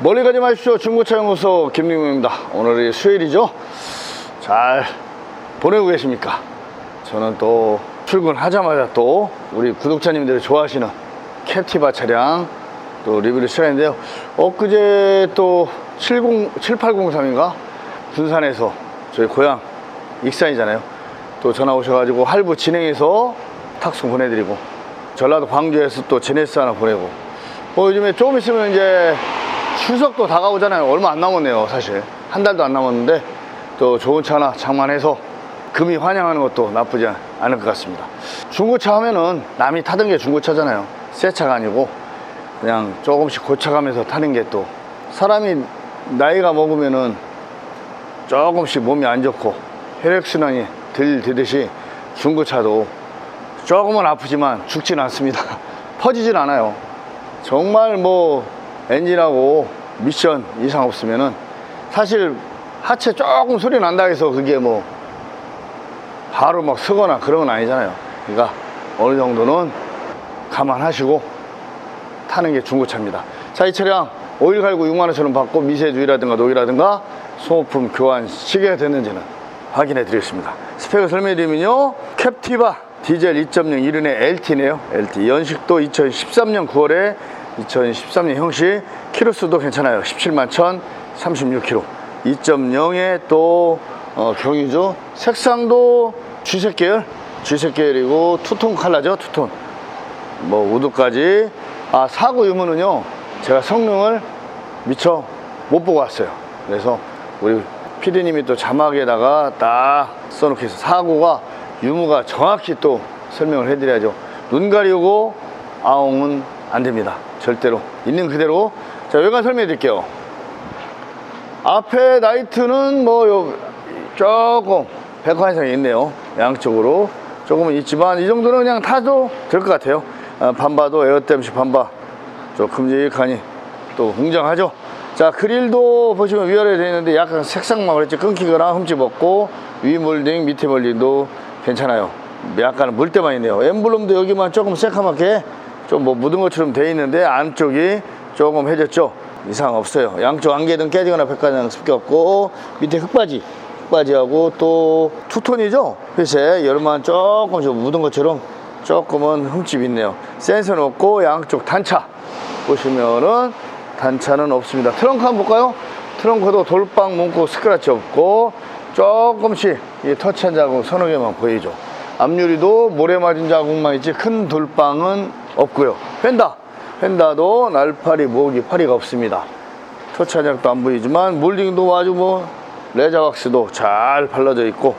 멀리 가지 마십시오. 중고차 연구소 김민구입니다. 오늘이 수요일이죠. 잘 보내고 계십니까? 저는 또 출근하자마자 또 우리 구독자님들이 좋아하시는 캡티바 차량 또 리뷰를 시작했는데요. 엊그제 또 70, 7803인가? 군산에서 저희 고향 익산이잖아요. 또 전화 오셔가지고 할부 진행해서 탁송 보내드리고 전라도 광주에서 또 제네스 하나 보내고 뭐 요즘에 조금 있으면 이제 추석도 다가오잖아요. 얼마 안 남았네요, 사실. 한 달도 안 남았는데 또 좋은 차 하나 장만해서 금이 환영하는 것도 나쁘지 않을 것 같습니다. 중고차 하면은 남이 타던 게 중고차잖아요. 새 차가 아니고 그냥 조금씩 고쳐가면서 타는 게 또 사람이 나이가 먹으면은 조금씩 몸이 안 좋고 혈액순환이 덜 되듯이 중고차도 조금은 아프지만 죽진 않습니다. 퍼지진 않아요. 정말 뭐 엔진하고 미션 이상 없으면은 사실 하체 조금 소리 난다 해서 그게 뭐 바로 막 서거나 그런 건 아니잖아요. 그러니까 어느 정도는 감안하시고 타는 게 중고차입니다. 자, 이 차량 오일 갈고 6만원처럼 받고 미세주의라든가 노이라든가 소모품 교환 시계가 됐는지는 확인해 드리겠습니다. 스펙을 설명해 드리면요. 캡티바 디젤 2.0 이륜의 LT네요. LT. 연식도 2013년 9월에 2013년 형식. 키로수도 괜찮아요. 17만 1036km. 2.0의 또 어, 경유죠. 색상도 쥐색 계열. 쥐색 계열이고 투톤 컬러죠. 투톤. 뭐 우드까지 아 사고 유무는요 제가 성능을 미처 못 보고 왔어요 그래서 우리 피디님이 또 자막에다가 딱 써놓고 해서 사고가 유무가 정확히 또 설명을 해드려야죠 눈 가리고 아웅은 안 됩니다 절대로 있는 그대로. 자 외관 설명해 드릴게요. 앞에 라이트는 뭐 요, 조금 백화현상이 있네요. 양쪽으로. 조금은 있지만 이 정도는 그냥 타도 될 것 같아요. 아, 반바도 에어댐시 반바 좀 큼직하니 또 웅장하죠? 자 그릴도 보시면 위아래 되어 있는데 약간 색상만 그랬지 끊기거나 흠집 없고 위 몰딩 밑에 몰딩도 괜찮아요. 약간 물때만 있네요. 엠블럼도 여기만 조금 새카맣게 좀 뭐 묻은 것처럼 되어 있는데 안쪽이 조금 해졌죠? 이상 없어요. 양쪽 안개등 깨지거나 백화장 습기 없고 밑에 흙바지 흙바지하고 또 투톤이죠? 회색 열만 조금씩 묻은 것처럼 조금은 흠집 있네요. 센서는 없고 양쪽 단차 보시면은 단차는 없습니다. 트렁크 한번 볼까요? 트렁크도 돌빵 문구 스크래치 없고 조금씩 이 터치한 자국 서너 개만 보이죠? 앞유리도 모래 맞은 자국만 있지 큰 돌빵은 없고요. 펜다. 펜다도 날파리 모기 파리가 없습니다. 자국도 안 보이지만 몰딩도 아주 뭐 레자 왁스도 잘 발라져 있고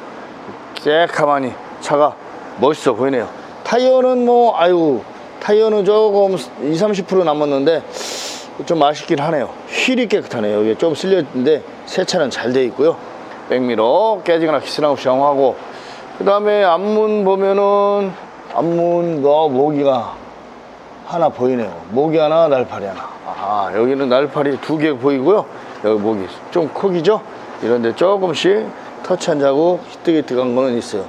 새카마니 차가 멋있어 보이네요. 타이어는 뭐 아유 타이어는 조금 20, 30% 남았는데 좀 아쉽긴 하네요. 휠이 깨끗하네요. 이게 좀 쓸렸는데 세차는 잘 돼 있고요. 백미러 깨지거나 키스나 없이 양호하고 그 다음에 앞문 보면은 앞문과 모기가 하나 보이네요. 모기 하나 날파리 하나. 아 여기는 날파리 두 개 보이고요. 여기 모기 좀 크기죠? 이런데 조금씩 터치한 자국 히뜩히뜩한 거는 있어요.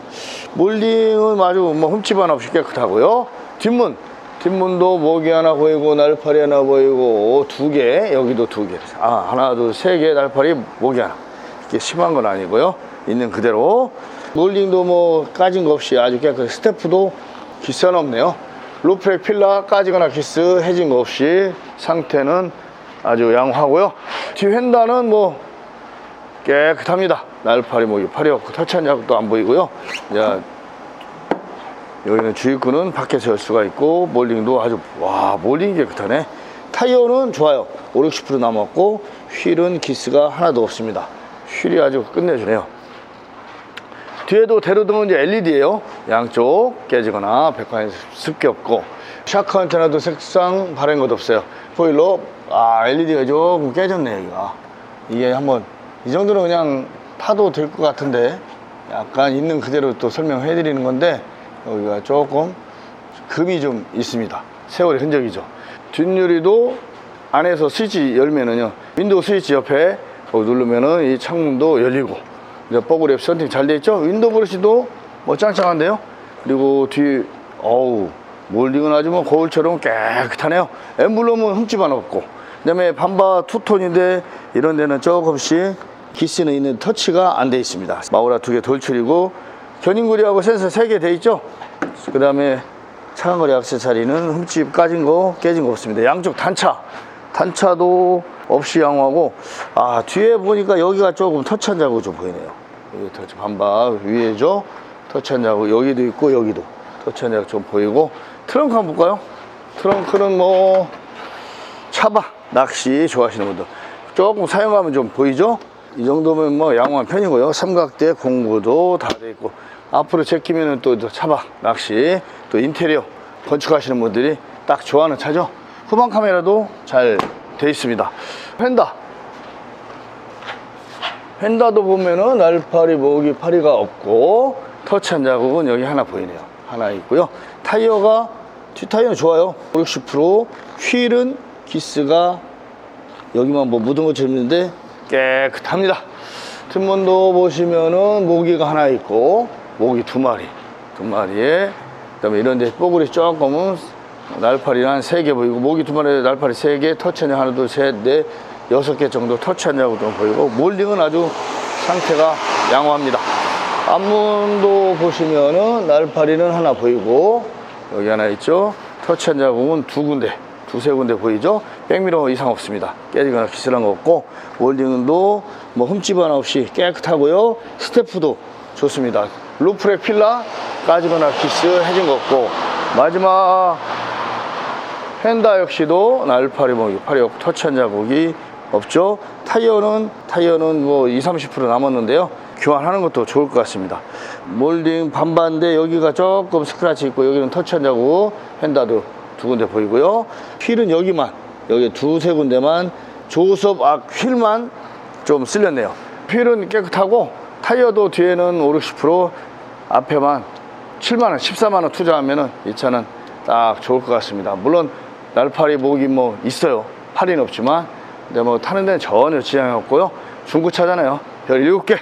몰딩은 아주 뭐 흠집 하나 없이 깨끗하고요. 뒷문. 뒷문도 모기 하나 보이고 날파리 하나 보이고 두 개. 여기도 두 개 아 하나 둘 세 개 날파리 모기 하나. 이게 심한 건 아니고요. 있는 그대로. 몰딩도 뭐 까진 거 없이 아주 깨끗해 스태프도 하나 없네요 로프렉 필라 까지거나 기스 해진 거 없이 상태는 아주 양호하고요. 뒤 휀다는 뭐 깨끗합니다. 날파리 모기 파리 없고 터치한 자국도 안 보이고요. 자 여기는 주입구는 밖에서 열 수가 있고 몰딩도 아주 와 몰딩이 깨끗하네. 타이어는 좋아요. 5, 60% 남았고 휠은 기스가 하나도 없습니다. 휠이 아주 끝내주네요 뒤에도 대로등은 LED예요. 양쪽 깨지거나 백화엔 습기 없고. 샤크 안테나도 색상 바른 것도 없어요. 보일러 아 LED가 조금 깨졌네 여기가. 이게 한번 이 정도는 그냥 타도 될 것 같은데 약간 있는 그대로 또 설명해 드리는 건데 여기가 조금 금이 좀 있습니다. 세월의 흔적이죠. 뒷유리도 안에서 스위치 열면은요 윈도우 스위치 옆에 누르면은 이 창문도 열리고 이제 버그랩 썬팅 잘 돼 있죠 윈도우 브러시도 뭐 짱짱한데요 그리고 뒤 어우 몰딩은 아주 뭐 거울처럼 깨끗하네요 엠블럼은 흠집 하나 없고 그다음에 반바 투톤인데 이런 데는 조금씩 기스는 있는 터치가 안 돼 있습니다. 마우라 두 개 돌출이고 견인구리하고 센서 세 개 돼 있죠. 그 다음에 차간거리 액세서리는 흠집 까진 거 깨진 거 없습니다. 양쪽 단차 단차도 없이 양호하고 아 뒤에 보니까 여기가 조금 터치한 자국 좀 보이네요. 여기 터치 반바 위에죠. 터치한 자국 여기도 있고 여기도 터치한 자국 좀 보이고 트렁크 한번 볼까요? 트렁크는 뭐 차박 낚시 좋아하시는 분들 조금 사용하면 좀 보이죠? 이 정도면 뭐 양호한 편이고요. 삼각대 공구도 다 돼 있고 앞으로 제끼면은 또 차박 낚시 또 인테리어 건축하시는 분들이 딱 좋아하는 차죠. 후방 카메라도 잘돼 있습니다. 펜다 펜다도 보면은 날파리 모기 파리가 없고 터치한 자국은 여기 하나 보이네요. 하나 있고요. 타이어가 뒷타이어는 좋아요. 5, 60% 휠은 기스가 여기만 뭐 묻은 것처럼 있는데 깨끗합니다. 뒷문도 보시면은 모기가 하나 있고 모기 두 마리, 두 마리에 그다음에 이런 데 뽀글이 조금은 날파리 한 세 개 보이고 모기 두 마리에 날파리 세 개, 터치한 하나, 둘, 셋, 넷, 여섯 개 정도 터치하냐고 좀 보이고 몰딩은 아주 상태가 양호합니다. 앞문도 보시면은 날파리는 하나 보이고 여기 하나 있죠. 터치한 자국은 두 군데, 두세 군데 보이죠. 백미러 이상 없습니다. 깨지거나 기스난 거 없고 몰딩도 뭐 흠집 하나 없이 깨끗하고요. 스태프도 좋습니다. 루프렉 필라 까지거나 기스 해진 거 없고 마지막 펜다 역시도 날파리 모기, 파리 없고 터치한 자국이 없죠. 타이어는 타이어는 뭐 20, 30% 남았는데요. 교환하는 것도 좋을 것 같습니다. 몰딩 반반인데 여기가 조금 스크래치 있고 여기는 터치한 자국, 펜다도 두 군데 보이고요. 휠은 여기만 여기 두세 군데만 조수업 앞 휠만 좀 쓸렸네요. 휠은 깨끗하고 타이어도 뒤에는 5, 60% 앞에만 7만원, 14만원 투자하면 은 이 차는 딱 좋을 것 같습니다. 물론 날파리 목이 뭐 있어요. 파리는 없지만 근데 뭐 타는 데는 전혀 지장이 없고요. 중고차잖아요. 별 7개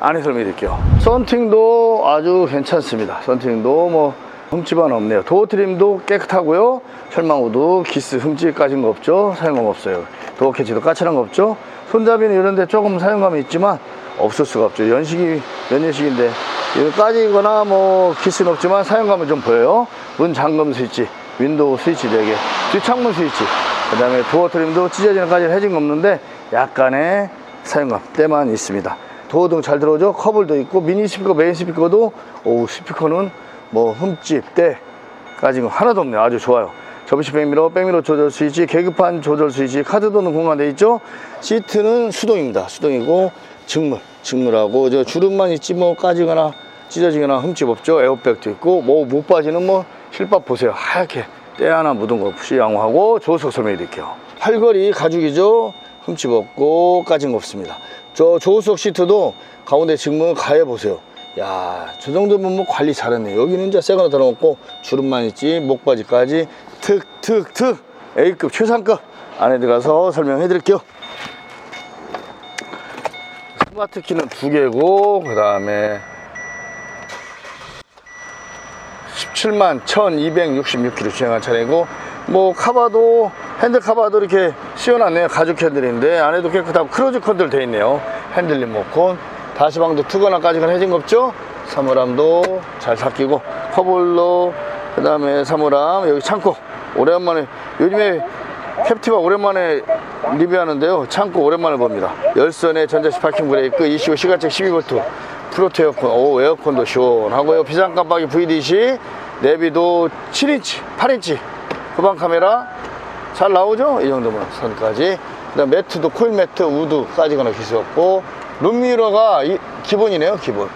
안에 설명드릴게요. 썬팅도 아주 괜찮습니다. 썬팅도 뭐 흠집은 없네요. 도어 트림도 깨끗하고요. 철망호도 기스 흠집 까진 거 없죠. 사용감 없어요. 도어 캐치도 까칠한 거 없죠. 손잡이는 이런 데 조금 사용감이 있지만 없을 수가 없죠. 연식이 몇 년식인데 이거 까지거나 뭐 기스는 없지만 사용감은 좀 보여요. 문 잠금 스위치, 윈도우 스위치 4개, 뒷창문 스위치, 그 다음에 도어 트림도 찢어지는 까지는 해진 거 없는데 약간의 사용감 때만 있습니다. 도어 등 잘 들어오죠? 커블도 있고 미니 스피커, 메인 스피커도 오 스피커는 뭐 흠집, 때 까진 거 하나도 없네요. 아주 좋아요. 접시 백미러, 백미러 조절 스위치, 계급판 조절 스위치, 카드 도는 공간돼 있죠? 시트는 수동입니다. 수동이고 직물, 직물하고 저 주름만 있지 뭐 까지거나 찢어지거나 흠집 없죠? 에어백도 있고 뭐 못 빠지는 뭐 실밥 보세요. 하얗게 때 하나 묻은 거 없이 양호하고 조수석 설명해 드릴게요. 팔걸이 가죽이죠? 흠집 없고 까진 거 없습니다. 저 조수석 시트도 가운데 직물 가해 보세요. 야, 저 정도면 뭐 관리 잘했네. 여기는 이제 새거나 달아놓고 주름만 있지, 목바지까지 특, 특, 특. A급, 최상급 안에 들어가서 설명해 드릴게요. 스마트 키는 두 개고, 그 다음에 17만 1266km 주행한 차량이고, 뭐, 카바도, 핸들 카바도 이렇게 씌워놨네요. 가죽 핸들인데, 안에도 깨끗하고 크루즈 컨트롤 돼 있네요. 핸들 리모컨. 다시방도 투거나까지는 해진 거 없죠? 사물함도 잘 삭히고 커볼로 그 다음에 사물함 여기 창고 오랜만에 요즘에 캡티바 오랜만에 리뷰하는데요 창고 오랜만에 봅니다 열선에 전자식 파킹 브레이크 25 시가책 12V 프로트 에어컨 오 에어컨도 시원하고요 비상 깜빡이 VDC 내비도 7인치 8인치 후방 카메라 잘 나오죠? 이 정도면 선까지. 그 다음 매트도 코일 매트 우드 까지거나 기스 없고. 룸미러가 이- 기본이네요 기본.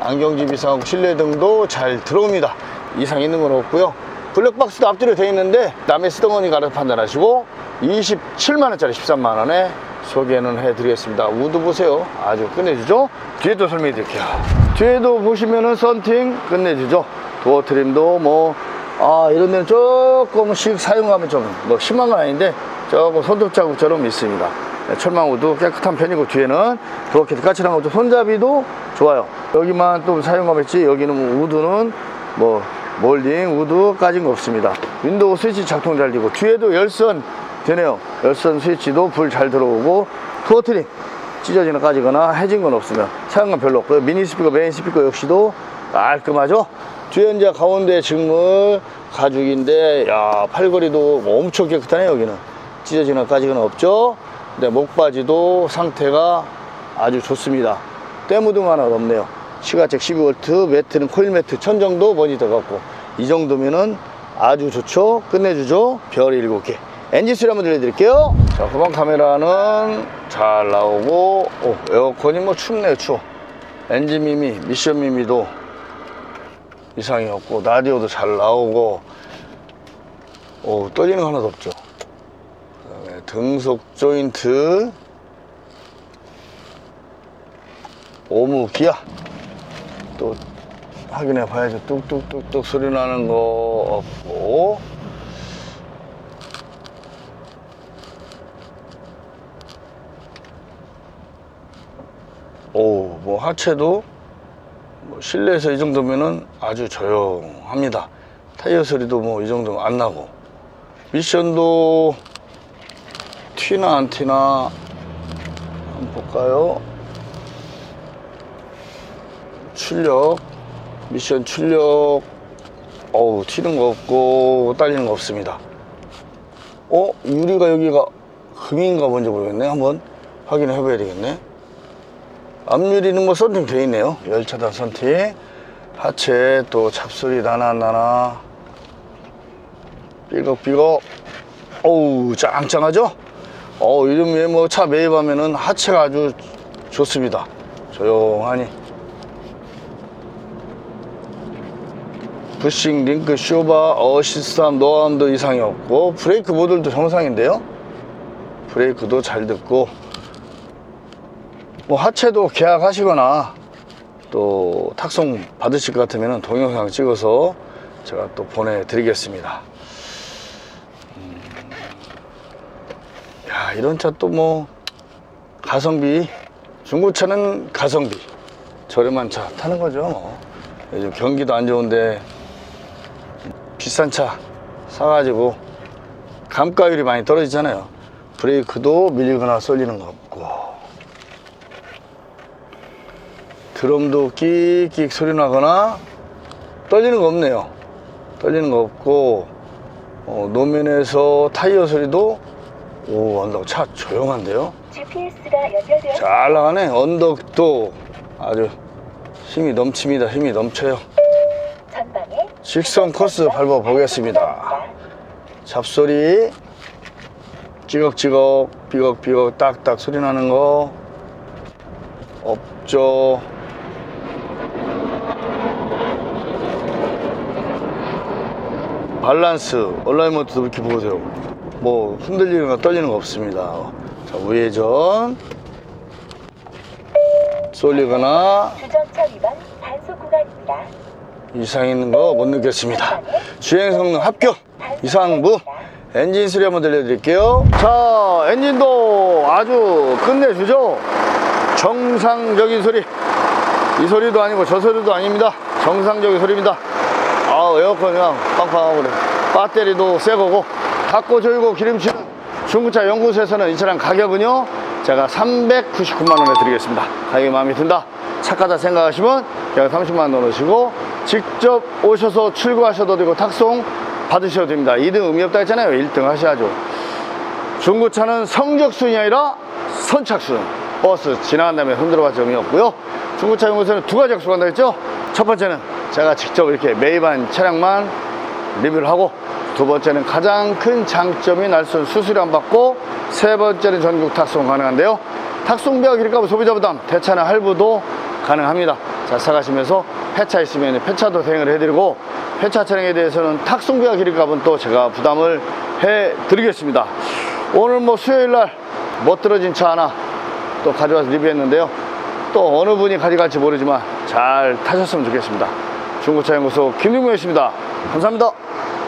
안경집 이상하고 실내등도 잘 들어옵니다. 이상 있는 건 없고요. 블랙박스도 앞뒤로 되어 있는데 남의 쓰던 거니까 알아서 판단하시고 27만원짜리 13만원에 소개는 해드리겠습니다. 우드 보세요. 아주 끝내주죠? 뒤에도 설명해 드릴게요. 뒤에도 보시면은 썬팅 끝내주죠 도어 트림도 뭐 아 이런 데는 조금씩 사용하면 좀 뭐 심한 건 아닌데 조금 손톱 자국처럼 있습니다 네, 철망우도 깨끗한 편이고 뒤에는 브로켓 까칠한 것도 손잡이도 좋아요 여기만 좀 사용감 있지 여기는 뭐 우드는 뭐 몰딩 우드 까진 거 없습니다 윈도우 스위치 작동 잘 되고 뒤에도 열선 되네요. 열선 스위치도 불 잘 들어오고 투어 트림 찢어지거나 까지거나 해진 건 없으면 사용감 별로 없고요. 미니 스피커, 메인 스피커 역시도 깔끔하죠. 뒤에 이제 가운데 직물 가죽인데 야 팔걸이도 뭐 엄청 깨끗하네요 여기는 찢어지거나 까지거나 없죠. 근데 목바지도 상태가 아주 좋습니다. 때무등 하나 없네요. 시가책 12V, 매트는 코일 매트 천 정도 모니터 갖고 이 정도면은 아주 좋죠. 끝내주죠. 별 7개. 엔진 소리 한번 들려드릴게요. 자, 후방 카메라는 잘 나오고, 오, 에어컨이 뭐 춥네요, 추워. 엔진 미미, 미션 미미도 이상이 없고, 라디오도 잘 나오고, 오, 떨리는 거 하나도 없죠. 그 다음에 등속 조인트, 오무 기아. 또 확인해 봐야죠. 뚝뚝뚝뚝 소리 나는 거 없고. 오, 뭐 하체도 뭐 실내에서 이 정도면은 아주 조용합니다. 타이어 소리도 뭐 이 정도면 안 나고. 미션도 튀나 안 튀나 한번 볼까요? 출력 미션 출력 어우 튀는 거 없고 딸리는 거 없습니다 어 유리가 여기가 금인가 뭔지 모르겠네 한번 확인해 봐야 되겠네 앞유리는 뭐 썬팅 돼 있네요. 열차단 썬팅 하체 또 잡소리 나나 나나. 삐걱삐걱. 어우 짱짱하죠? 어 요즘에 뭐 차 매입하면은 하체가 아주 좋습니다. 조용하니. 부싱, 링크, 쇼바, 어시스트함, 노함도 이상이 없고 브레이크 모듈도 정상인데요? 브레이크도 잘 듣고 뭐 하체도 계약하시거나 또 탁송 받으실 것 같으면 동영상 찍어서 제가 또 보내드리겠습니다 음. 야 이런 차 또 뭐 가성비 중고차는 가성비 저렴한 차 타는 거죠 뭐. 요즘 경기도 안 좋은데 비싼 차 사가지고 감가율이 많이 떨어지잖아요. 브레이크도 밀리거나 쏠리는 거 없고 드럼도 끽끽 소리 나거나 떨리는 거 없네요. 떨리는 거 없고 어, 노면에서 타이어 소리도 오 언덕 차 조용한데요. GPS가 연결되어 잘 나가네. 언덕도 아주 힘이 넘칩니다. 힘이 넘쳐요. 전방에 직선 코스 밟아 보겠습니다. 잡소리 찌걱찌걱 삐걱삐걱 딱딱 소리 나는 거 없죠. 밸런스 얼라이먼트도 이렇게 보세요. 뭐 흔들리는 거 떨리는 거 없습니다. 자 우회전 쏠리거나 주전차 위반 단속 구간입니다. 이상 있는 거 못 느꼈습니다. 주행 성능 합격 이상부 엔진 소리 한번 들려드릴게요. 자 엔진도 아주 끝내주죠. 정상적인 소리 이 소리도 아니고 저 소리도 아닙니다. 정상적인 소리입니다. 아 에어컨 그냥 빵빵하고 그래. 배터리도 새 거고 닦고 조이고 기름칠은 중고차 연구소에서는 이 차량 가격은요 제가 399만 원에 드리겠습니다. 가격이 마음에 든다. 착하다 생각하시면 그냥 30만 원 넣으시고 직접 오셔서 출고하셔도 되고 탁송 받으셔도 됩니다. 2등 의미 없다 했잖아요. 1등 하셔야죠. 중고차는 성적순이 아니라 선착순. 버스 지나간 다음에 흔들어 봤자 의미 없고요. 중고차 연구소는 두 가지 약속한다 했죠. 첫 번째는 제가 직접 이렇게 매입한 차량만 리뷰를 하고 두 번째는 가장 큰 장점이 날선 수수료 안 받고 세 번째는 전국 탁송 가능한데요. 탁송비와 기름값 소비자 부담 대차나 할부도 가능합니다. 자 사가시면서 폐차 있으면 폐차도 대행을 해드리고 폐차 차량에 대해서는 탁송비와 기름값은 또 제가 부담을 해드리겠습니다. 오늘 뭐 수요일날 멋들어진 차 하나 또 가져와서 리뷰했는데요. 또 어느 분이 가져갈지 모르지만 잘 타셨으면 좋겠습니다. 중고차 연구소 김용명이었습니다. 감사합니다.